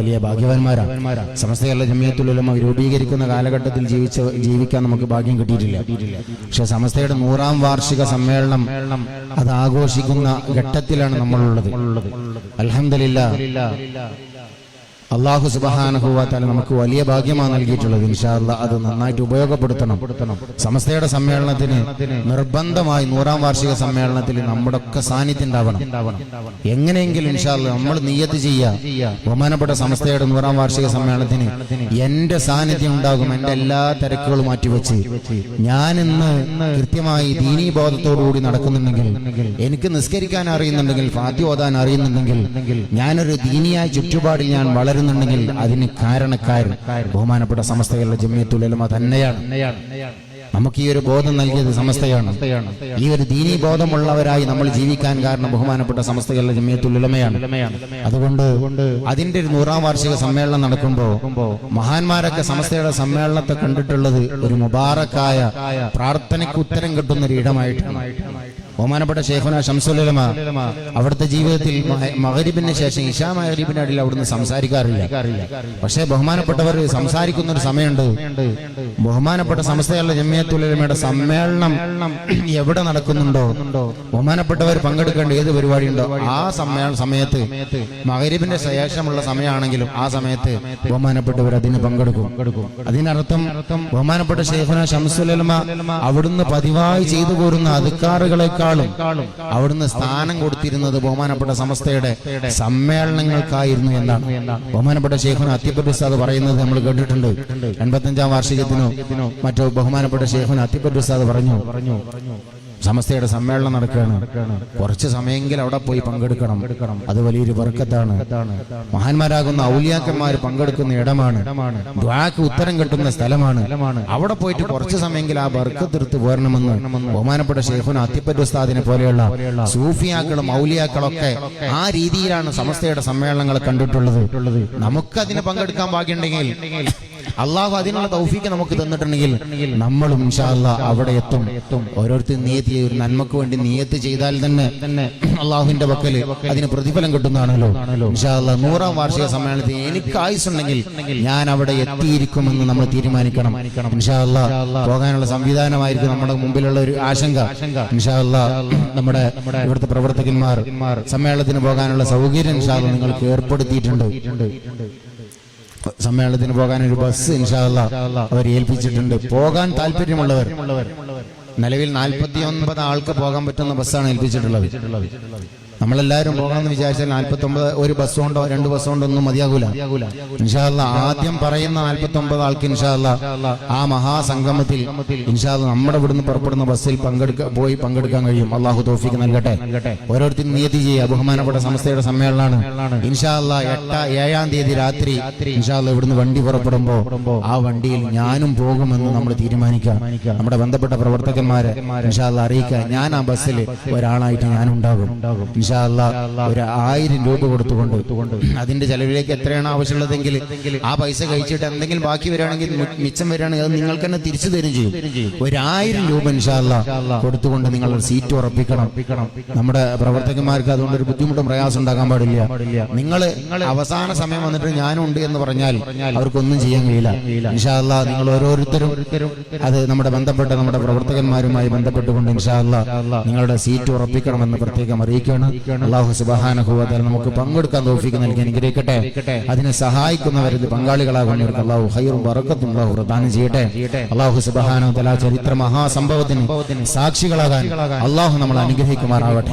വലിയ ഭാഗ്യവാന്മാരാണ്. സമസ്തയുള്ള ജമിയത്തുലമ രൂപീകരിക്കുന്ന കാലഘട്ടത്തിൽ ജീവിച്ച ജീവിക്കാൻ നമുക്ക് ഭാഗ്യം കിട്ടിയിട്ടില്ല. പക്ഷെ സമസ്തയുടെ നൂറാം വാർഷിക സമ്മേളനം അത് ആഘോഷിക്കുന്ന ഘട്ടത്തിലാണ് നമ്മളുള്ളത്. അലഹമില്ല അള്ളാഹു സുബഹാനഹുവാത്താല നമുക്ക് വലിയ ഭാഗ്യമാണ് നൽകിയിട്ടുള്ളത്. ഇൻഷാല്ല അത് നന്നായിട്ട് ഉപയോഗപ്പെടുത്തണം. സമസ്തയുടെ സമ്മേളനത്തിന് നിർബന്ധമായി നൂറാം വാർഷിക സമ്മേളനത്തിൽ നമ്മുടെ ഒക്കെ സാന്നിധ്യം ഉണ്ടാവണം. എങ്ങനെയെങ്കിലും ഇൻഷാല്ല നമ്മൾ നീയത്ത് ചെയ്യുക ബഹുമാനപ്പെട്ട സമസ്തയുടെ നൂറാം വാർഷിക സമ്മേളനത്തിന് എന്റെ സാന്നിധ്യം ഉണ്ടാകും. എന്റെ എല്ലാ തിരക്കുകളും മാറ്റിവെച്ച്. ഞാൻ ഇന്ന് കൃത്യമായി ദീനീ ബോധത്തോടുകൂടി നടക്കുന്നുണ്ടെങ്കിൽ എനിക്ക് നിസ്കരിക്കാൻ അറിയുന്നുണ്ടെങ്കിൽ ഫാത്തി ഓതാൻ അറിയുന്നുണ്ടെങ്കിൽ ഞാനൊരു ദീനിയായ ചുറ്റുപാടിൽ ഞാൻ വളരുന്നുണ്ടെങ്കിൽ അതിന് കാരണക്കാരൻ ബഹുമാനപ്പെട്ട സമസ്തകളുടെ ജമിയത്തുലമ തന്നെയാണ്. നമുക്ക് ഈ ഒരു ബോധം നൽകിയത് സമസ്തയാണ്. ഈ ഒരു ദീനി ബോധമുള്ളവരായി നമ്മൾ ജീവിക്കാൻ കാരണം ബഹുമാനപ്പെട്ട സമസ്തകളുടെ ജമിയത്തുലമയാണ് അതുകൊണ്ട് അതിന്റെ ഒരു നൂറാം വാർഷിക സമ്മേളനം നടക്കുമ്പോൾ മഹാന്മാരൊക്കെ സമസ്തയുടെ സമ്മേളനത്തെ കണ്ടിട്ടുള്ളത് ഒരു മുബാറക്കായ പ്രാർത്ഥനയ്ക്ക് ഉത്തരം കിട്ടുന്ന ഒരു ഇടമായിട്ടാണ് ബഹുമാനപ്പെട്ട ഷേഖുന ഷംസുലമ അവിടുത്തെ ജീവിതത്തിൽ മകരിബിന് ശേഷം ഇഷാ മഹരീബിന്റെ അടിയിൽ അവിടുന്ന് സംസാരിക്കാറില്ല. പക്ഷേ ബഹുമാനപ്പെട്ടവർ സംസാരിക്കുന്ന ഒരു സമയമുണ്ട്. ബഹുമാനപ്പെട്ട സംസ്ഥയുള്ള ജമ്മിയത്തുലമയുടെ സമ്മേളനം എവിടെ നടക്കുന്നുണ്ടോ? ബഹുമാനപ്പെട്ടവർ പങ്കെടുക്കേണ്ട ഏത് പരിപാടി ഉണ്ടോ ആ സമ്മേളന സമയത്ത് മകരിബിന്റെ ശേഷമുള്ള സമയമാണെങ്കിലും ആ സമയത്ത് ബഹുമാനപ്പെട്ടവർ അതിന് പങ്കെടുക്കും. അതിനർത്ഥം ബഹുമാനപ്പെട്ട ഷെയ്ഖുന ഷംസുലമ അവിടുന്ന് പതിവായി ചെയ്തു പോരുന്ന അധികാറുകളെക്കാളും അവിടുന്ന് സ്ഥാനം കൊടുത്തിരുന്നത് ബഹുമാനപ്പെട്ട സമസ്തയുടെ സമ്മേളനങ്ങൾക്കായിരുന്നു എന്നാണ്. ബഹുമാനപ്പെട്ട ഷെയ്ഖുന അത്യപ്രസാദ് പറയുന്നത് നമ്മൾ കേട്ടിട്ടുണ്ട്. എൺപത്തഞ്ചാം വാർഷികത്തിനോ മറ്റോ ബഹുമാനപ്പെട്ട ഷെയ്ഖുന പറഞ്ഞു പറഞ്ഞു. സമസ്തയുടെ സമ്മേളനം നടക്കുകയാണ്. കുറച്ച് സമയമെങ്കിലും അവിടെ പോയി പങ്കെടുക്കണം. അത് വലിയൊരു വർക്കത്താണ്. മഹാന്മാരാകുന്ന ഔലിയാക്കന്മാർ പങ്കെടുക്കുന്ന ഇടമാണ്. ദ്വാക്ക് ഉത്തരം കിട്ടുന്ന സ്ഥലമാണ്. അവിടെ പോയിട്ട് കുറച്ച് സമയമെങ്കിലും ആ ബർക്കത്തെടുത്ത് പോരണമെന്ന് ബഹുമാനപ്പെട്ട ഷെയ്ഖുന അത്തിപ്പറ്റുസ്താദിനെ പോലെയുള്ള സൂഫിയാക്കളും ഔലിയാക്കളൊക്കെ ആ രീതിയിലാണ് സമസ്തയുടെ സമ്മേളനങ്ങൾ കണ്ടിട്ടുള്ളത്. നമുക്ക് അതിന് പങ്കെടുക്കാൻ ഭാഗ്യമുണ്ടെങ്കിൽ അള്ളാഹു അതിനുള്ള തൗഫീക്ക് നമുക്ക് തന്നിട്ടുണ്ടെങ്കിൽ നമ്മളും അവിടെ എത്തും. ഓരോരുത്തർ നിയത്ത് ഒരു നന്മക്ക് വേണ്ടി നിയത്ത് ചെയ്താൽ തന്നെ അള്ളാഹുവിന്റെ പക്കൽ അതിന് പ്രതിഫലം കിട്ടുന്നതാണല്ലോ. നൂറാം വാർഷിക സമ്മേളനത്തിൽ എനിക്ക് ആയുസുണ്ടെങ്കിൽ ഞാൻ അവിടെ എത്തിയിരിക്കുമെന്ന് നമ്മൾ തീരുമാനിക്കണം. പോകാനുള്ള സംവിധാനമായിരിക്കും നമ്മുടെ മുമ്പിലുള്ള ഒരു ആശങ്ക. നമ്മുടെ ഇവിടുത്തെ പ്രവർത്തകന്മാർ സമ്മേളനത്തിന് പോകാനുള്ള സൗകര്യം നിങ്ങൾക്ക് ഏർപ്പെടുത്തിയിട്ടുണ്ട്. സമ്മേളനത്തിന് പോകാൻ ഒരു ബസ് ഇൻഷാല്ല അവർ ഏൽപ്പിച്ചിട്ടുണ്ട്. പോകാൻ താല്പര്യമുള്ളവർ. നിലവിൽ നാൽപ്പത്തി ഒൻപത് ആൾക്ക് പോകാൻ പറ്റുന്ന ബസ്സാണ് ഏൽപ്പിച്ചിട്ടുള്ളത്. നമ്മളെല്ലാവരും പോകാമെന്ന് വിചാരിച്ചാൽ നാൽപ്പത്തി ഒമ്പത് ഒരു ബസ് കൊണ്ടോ രണ്ട് ബസ് കൊണ്ടോ ഒന്നും മതിയാകൂല. ഇൻഷാല്ല ആദ്യം പറയുന്ന നാൽപ്പത്തി ഒമ്പത് ആൾക്ക് ഇൻഷാല്ല ആ മഹാസംഗമത്തിൽ ഇൻഷാല്ല നമ്മുടെ ഇവിടുന്ന് പുറപ്പെടുന്ന ബസ്സിൽ പങ്കെടുക്ക പോയി പങ്കെടുക്കാൻ കഴിയും. അള്ളാഹു തോഫിക്ക് നൽകട്ടെ. ഓരോരുത്തരും നിയതി ചെയ്യുക. ബഹുമാനപ്പെട്ട സംസ്ഥയുടെ സമ്മേളനമാണ്. ഇൻഷാല്ല എട്ട ഏഴാം തീയതി രാത്രി ഇൻഷാല്ല ഇവിടുന്ന് വണ്ടി പുറപ്പെടുമ്പോ ആ വണ്ടിയിൽ ഞാനും പോകുമെന്ന് നമ്മൾ തീരുമാനിക്കാം നമ്മുടെ ബന്ധപ്പെട്ട പ്രവർത്തകന്മാരെ ഇൻഷാല്ല അറിയിക്കുക. ഞാൻ ആ ബസ്സിൽ ഒരാളായിട്ട് ഞാൻ ഉണ്ടാകും ഇൻഷാല്ല ഒരു ആയിരം രൂപ കൊടുത്തുകൊണ്ട് അതിന്റെ ചെലവിലേക്ക് എത്രയാണ് ആവശ്യമുള്ളതെങ്കിൽ ആ പൈസ കഴിച്ചിട്ട് എന്തെങ്കിലും ബാക്കി വരികയാണെങ്കിൽ മിച്ചം വരികയാണെങ്കിൽ അത് നിങ്ങൾക്ക് തന്നെ തിരിച്ചു തരും ചെയ്യും. ഒരു ആയിരം രൂപ ഇൻഷാല്ല കൊടുത്തുകൊണ്ട് നിങ്ങൾ ഒരു സീറ്റ് ഉറപ്പിക്കണം. നമ്മുടെ പ്രവർത്തകന്മാർക്ക് അതുകൊണ്ട് ഒരു ബുദ്ധിമുട്ടും പ്രയാസം ഉണ്ടാക്കാൻ പാടില്ല. നിങ്ങൾ അവസാന സമയം വന്നിട്ട് ഞാനുണ്ട് എന്ന് പറഞ്ഞാൽ അവർക്കൊന്നും ചെയ്യാൻ കഴിയില്ല. ഇൻഷാല്ല നിങ്ങൾ ഓരോരുത്തരും അത് നമ്മുടെ ബന്ധപ്പെട്ട നമ്മുടെ പ്രവർത്തകന്മാരുമായി ബന്ധപ്പെട്ടുകൊണ്ട് ഇൻഷാല്ല നിങ്ങളുടെ സീറ്റ് ഉറപ്പിക്കണമെന്ന് പ്രത്യേകം അറിയിക്കുകയാണ്. അള്ളാഹു സുബഹാനുഭവത്തിൽ നമുക്ക് പങ്കെടുക്കാൻ തോഫിക്ക് നൽകി അനുഗ്രഹിക്കട്ടെ. അതിനെ സഹായിക്കുന്നവരിൽ പങ്കാളികളാകുന്നവർക്ക് അള്ളാഹു ഹൈറും വറക്കത്തും അള്ളാഹു പ്രദാനം ചെയ്യട്ടെ. അള്ളാഹു സുബാന തല ചരിത്ര മഹാസംഭവത്തിന് സാക്ഷികളാകാൻ അള്ളാഹു നമ്മൾ അനുഗ്രഹിക്കുമാറാവട്ടെ.